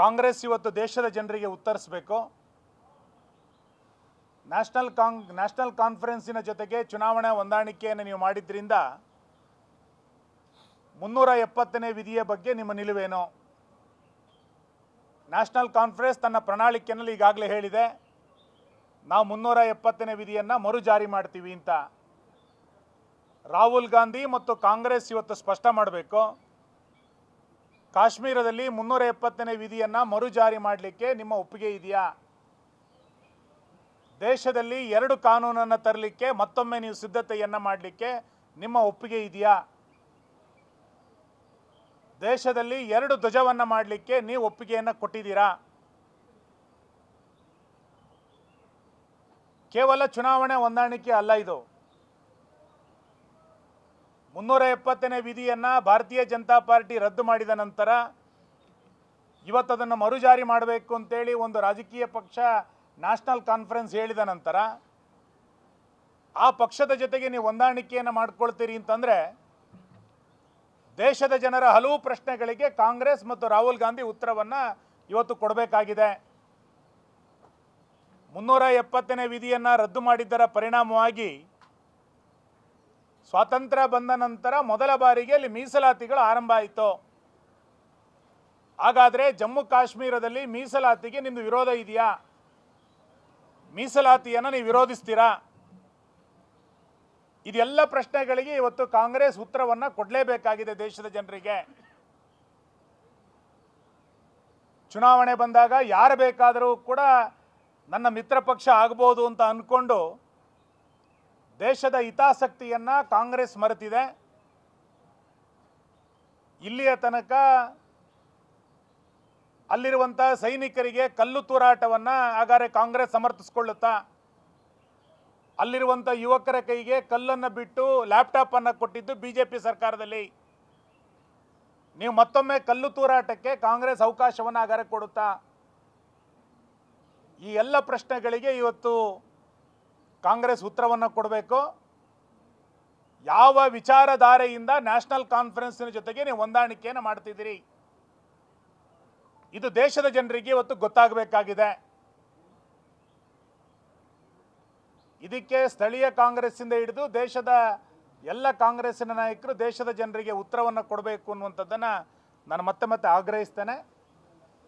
ಕಾಂಗ್ರೆಸ್ ಇವತ್ತು ದೇಶದ ಜನರಿಗೆ ಉತ್ತರಿಸಬೇಕು. ನ್ಯಾಷನಲ್ ಕಾಂಗ್, ನ್ಯಾಷನಲ್ ಕಾನ್ಫರೆನ್ಸಿನ ಜೊತೆಗೆ ಚುನಾವಣಾ ಹೊಂದಾಣಿಕೆಯನ್ನು ನೀವು ಮಾಡಿದ್ರಿಂದ ಮುನ್ನೂರ ಎಪ್ಪತ್ತನೇ ವಿಧಿಯ ಬಗ್ಗೆ ನಿಮ್ಮ ನಿಲುವೇನು? ನ್ಯಾಷನಲ್ ಕಾನ್ಫರೆನ್ಸ್ ತನ್ನ ಪ್ರಣಾಳಿಕೆಯಲ್ಲಿ ಈಗಾಗಲೇ ಹೇಳಿದೆ, ನಾವು ಮುನ್ನೂರ ಎಪ್ಪತ್ತನೇ ವಿಧಿಯನ್ನು ಮರು ಜಾರಿ ಮಾಡ್ತೀವಿ ಅಂತ. ರಾಹುಲ್ ಗಾಂಧಿ ಮತ್ತು ಕಾಂಗ್ರೆಸ್ ಇವತ್ತು ಸ್ಪಷ್ಟ ಮಾಡಬೇಕು. ಕಾಶ್ಮೀರದಲ್ಲಿ ಮುನ್ನೂರ ಎಪ್ಪತ್ತನೇ ವಿಧಿಯನ್ನು ಮರು ಜಾರಿ ಮಾಡಲಿಕ್ಕೆ ನಿಮ್ಮ ಒಪ್ಪಿಗೆ ಇದೆಯಾ? ದೇಶದಲ್ಲಿ ಎರಡು ಕಾನೂನನ್ನು ತರಲಿಕ್ಕೆ ಮತ್ತೊಮ್ಮೆ ನೀವು ಸಿದ್ಧತೆಯನ್ನು ಮಾಡಲಿಕ್ಕೆ ನಿಮ್ಮ ಒಪ್ಪಿಗೆ ಇದೆಯಾ? ದೇಶದಲ್ಲಿ ಎರಡು ಧ್ವಜವನ್ನು ಮಾಡಲಿಕ್ಕೆ ನೀವು ಒಪ್ಪಿಗೆಯನ್ನು ಕೊಟ್ಟಿದ್ದೀರಾ? ಕೇವಲ ಚುನಾವಣೆ ಹೊಂದಾಣಿಕೆ ಅಲ್ಲ ಇದು. ಮುನ್ನೂರ ಎಪ್ಪತ್ತನೇ ವಿಧಿಯನ್ನು ಭಾರತೀಯ ಜನತಾ ಪಾರ್ಟಿ ರದ್ದು ಮಾಡಿದ ನಂತರ ಇವತ್ತು ಅದನ್ನು ಮರುಜಾರಿ ಮಾಡಬೇಕು ಅಂತೇಳಿ ಒಂದು ರಾಜಕೀಯ ಪಕ್ಷ ನ್ಯಾಷನಲ್ ಕಾನ್ಫರೆನ್ಸ್ ಹೇಳಿದ ನಂತರ ಆ ಪಕ್ಷದ ಜೊತೆಗೆ ನೀವು ಹೊಂದಾಣಿಕೆಯನ್ನು ಮಾಡ್ಕೊಳ್ತೀರಿ ಅಂತಂದರೆ ದೇಶದ ಜನರ ಹಲವು ಪ್ರಶ್ನೆಗಳಿಗೆ ಕಾಂಗ್ರೆಸ್ ಮತ್ತು ರಾಹುಲ್ ಗಾಂಧಿ ಉತ್ತರವನ್ನು ಇವತ್ತು ಕೊಡಬೇಕಾಗಿದೆ. ಮುನ್ನೂರ ಎಪ್ಪತ್ತನೇ ವಿಧಿಯನ್ನು ರದ್ದು ಮಾಡಿದ್ದರ ಪರಿಣಾಮವಾಗಿ ಸ್ವಾತಂತ್ರ್ಯ ಬಂದ ನಂತರ ಮೊದಲ ಬಾರಿಗೆ ಅಲ್ಲಿ ಮೀಸಲಾತಿಗಳು ಆರಂಭ ಆಯಿತು. ಹಾಗಾದರೆ ಜಮ್ಮು ಕಾಶ್ಮೀರದಲ್ಲಿ ಮೀಸಲಾತಿಗೆ ನಿಮ್ಮದು ವಿರೋಧ ಇದೆಯಾ? ಮೀಸಲಾತಿಯನ್ನು ನೀವು ವಿರೋಧಿಸ್ತೀರಾ? ಇದೆಲ್ಲ ಪ್ರಶ್ನೆಗಳಿಗೆ ಇವತ್ತು ಕಾಂಗ್ರೆಸ್ ಉತ್ತರವನ್ನು ಕೊಡಲೇಬೇಕಾಗಿದೆ ದೇಶದ ಜನರಿಗೆ. ಚುನಾವಣೆ ಬಂದಾಗ ಯಾರು ಬೇಕಾದರೂ ಕೂಡ ನನ್ನ ಮಿತ್ರ ಪಕ್ಷ ಆಗ್ಬೋದು ಅಂತ ಅಂದ್ಕೊಂಡು ದೇಶದ ಹಿತಾಸಕ್ತಿಯನ್ನು ಕಾಂಗ್ರೆಸ್ ಮರೆತಿದೆ. ಇಲ್ಲಿಯ ತನಕ ಅಲ್ಲಿರುವಂಥ ಸೈನಿಕರಿಗೆ ಕಲ್ಲು ತೂರಾಟವನ್ನು ಹಾಗಾದ್ರೆ ಕಾಂಗ್ರೆಸ್ ಸಮರ್ಥಿಸ್ಕೊಳ್ಳುತ್ತಾ ಅಲ್ಲಿರುವಂಥ ಯುವಕರ ಕೈಗೆ ಕಲ್ಲನ್ನು ಬಿಟ್ಟು ಲ್ಯಾಪ್ಟಾಪನ್ನು ಕೊಟ್ಟಿದ್ದು ಬಿ ಜೆ ಪಿ ಸರ್ಕಾರದಲ್ಲಿ. ನೀವು ಮತ್ತೊಮ್ಮೆ ಕಲ್ಲು ತೂರಾಟಕ್ಕೆ ಕಾಂಗ್ರೆಸ್ ಅವಕಾಶವನ್ನು ಆಗಾರೆ ಕೊಡುತ್ತಾ, ಈ ಎಲ್ಲ ಪ್ರಶ್ನೆಗಳಿಗೆ ಇವತ್ತು ಕಾಂಗ್ರೆಸ್ ಉತ್ತರವನ್ನು ಕೊಡಬೇಕು. ಯಾವ ವಿಚಾರಧಾರೆಯಿಂದ ನ್ಯಾಷನಲ್ ಕಾನ್ಫರೆನ್ಸಿನ ಜೊತೆಗೆ ನೀವು ಹೊಂದಾಣಿಕೆಯನ್ನು ಮಾಡ್ತಿದ್ದೀರಿ? ಇದು ದೇಶದ ಜನರಿಗೆ ಇವತ್ತು ಗೊತ್ತಾಗಬೇಕಾಗಿದೆ. ಇದಕ್ಕೆ ಸ್ಥಳೀಯ ಕಾಂಗ್ರೆಸ್ಸಿಂದ ಹಿಡಿದು ದೇಶದ ಎಲ್ಲ ಕಾಂಗ್ರೆಸ್ಸಿನ ನಾಯಕರು ದೇಶದ ಜನರಿಗೆ ಉತ್ತರವನ್ನು ಕೊಡಬೇಕು ಅನ್ನುವಂಥದ್ದನ್ನು ನಾನು ಮತ್ತೆ ಮತ್ತೆ ಆಗ್ರಹಿಸ್ತೇನೆ.